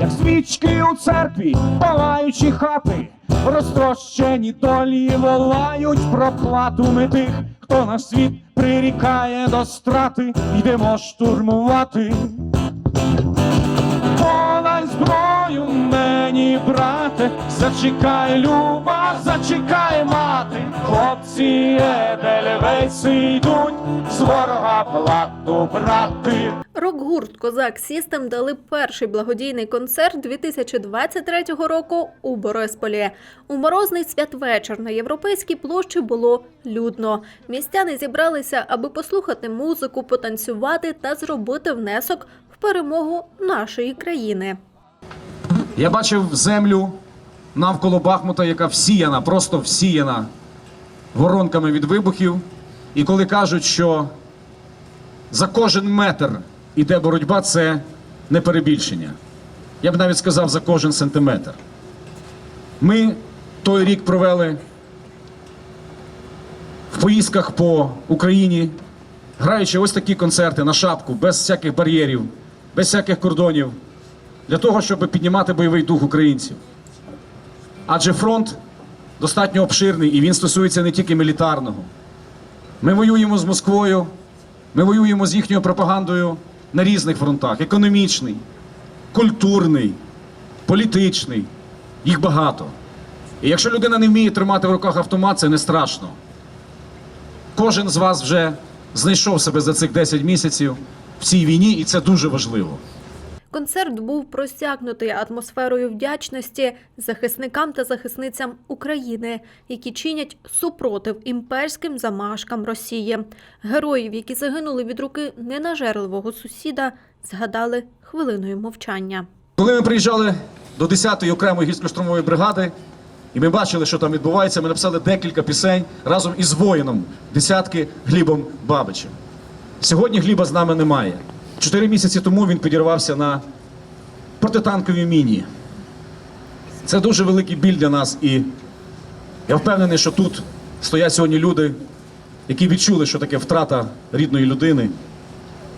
як свічки у церкві, палаючі хати, розтрощені долі волають про плату ми тих, хто наш світ прирікає до страти, йдемо штурмувати. Подай зброю мені, брате, зачекай, люба, мати, хлопці едельвейси йдуть з ворога плату брати. Рок-гурт Козак Сістем дали перший благодійний концерт 2023 року у Борисполі. У морозний святвечір на європейській площі було людно. Містяни зібралися, аби послухати музику, потанцювати та зробити внесок в перемогу нашої країни. Я бачив землю навколо Бахмута, яка всіяна, просто всіяна воронками від вибухів. І коли кажуть, що за кожен метр іде боротьба, це не перебільшення. Я б навіть сказав за кожен сантиметр. Ми той рік провели в поїздках по Україні, граючи ось такі концерти на шапку, без всяких бар'єрів, без всяких кордонів для того, щоб піднімати бойовий дух українців. Адже фронт достатньо обширний і він стосується не тільки мілітарного. Ми воюємо з Москвою, ми воюємо з їхньою пропагандою на різних фронтах: економічний, культурний, політичний. Їх багато. І якщо людина не вміє тримати в руках автомат, це не страшно. Кожен з вас вже знайшов себе за цих 10 місяців в цій війні, і це дуже важливо. Концерт був просякнутий атмосферою вдячності захисникам та захисницям України, які чинять супротив імперським замашкам Росії. Героїв, які загинули від руки ненажерливого сусіда, згадали хвилиною мовчання. Коли ми приїжджали до 10-ї окремої гірсько-штурмової бригади, і ми бачили, що там відбувається, ми написали декілька пісень разом із воїном десятки Глібом Бабичем. Сьогодні Гліба з нами немає. Чотири місяці тому він підірвався на протитанковій міні. Це дуже великий біль для нас, і я впевнений, що тут стоять сьогодні люди, які відчули, що таке втрата рідної людини.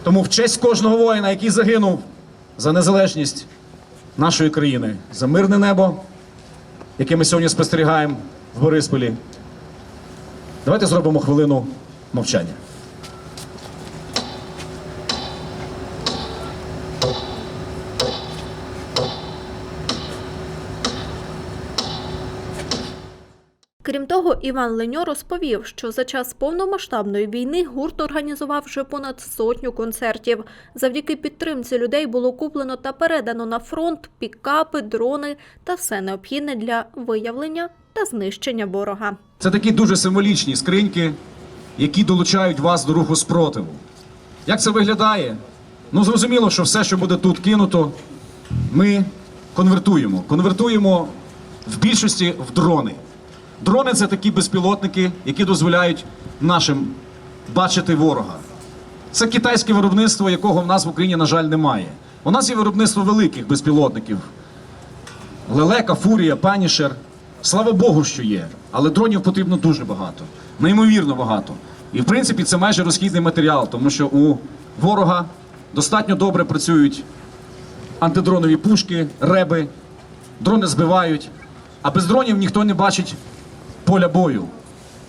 Тому в честь кожного воїна, який загинув за незалежність нашої країни, за мирне небо, яке ми сьогодні спостерігаємо в Борисполі. Давайте зробимо хвилину мовчання. Крім того, Іван Леньо розповів, що за час повномасштабної війни гурт організував вже понад сотню концертів. Завдяки підтримці людей було куплено та передано на фронт пікапи, дрони та все необхідне для виявлення та знищення ворога. Це такі дуже символічні скриньки, які долучають вас до руху спротиву. Як це виглядає? Ну, зрозуміло, що все, що буде тут кинуто, ми конвертуємо. Конвертуємо в більшості в дрони. Дрони це такі безпілотники, які дозволяють нашим бачити ворога. Це китайське виробництво, якого в нас в Україні, на жаль, немає. У нас є виробництво великих безпілотників. Лелека, фурія, панішер. Слава Богу, що є. Але дронів потрібно дуже багато, неймовірно багато. І в принципі це майже розхідний матеріал, тому що у ворога достатньо добре працюють антидронові пушки, реби, дрони збивають, а без дронів ніхто не бачить поля бою.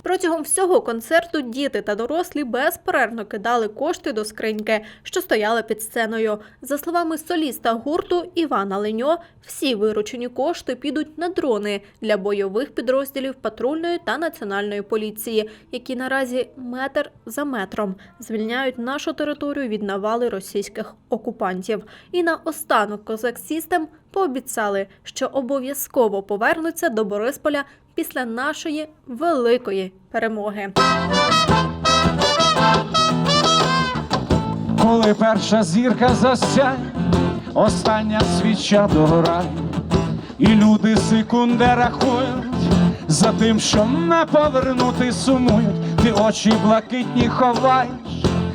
Протягом всього концерту діти та дорослі безперервно кидали кошти до скриньки, що стояла під сценою. За словами соліста гурту Івана Леньо, всі виручені кошти підуть на дрони для бойових підрозділів патрульної та національної поліції, які наразі метр за метром звільняють нашу територію від навали російських окупантів. І на останок Козак Сістем пообіцяли, що обов'язково повернуться до Борисполя після нашої великої перемоги. Коли перша зірка засяє, остання свіча догорає, і люди секунди рахують за тим, що не повернути сумують, ти очі блакитні ховаєш,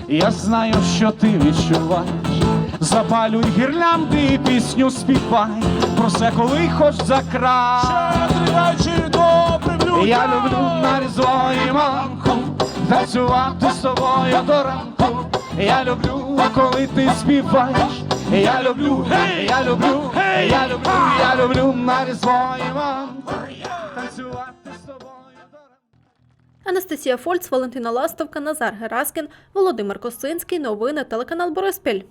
я знаю, що ти відчуваєш. Запалюй гірлянди і пісню співай, про все, коли хоч за край. Я люблю на різдво і маланку танцювати з тобою до ранку. Я люблю, коли ти співаєш, Я люблю, я люблю, я люблю, я люблю на різдво Іван. Танцювати з тобою. Анастасія Фольц, Валентина Ластовка, Назар Гераскін, Володимир Косинський. Новини телеканал Бориспіль.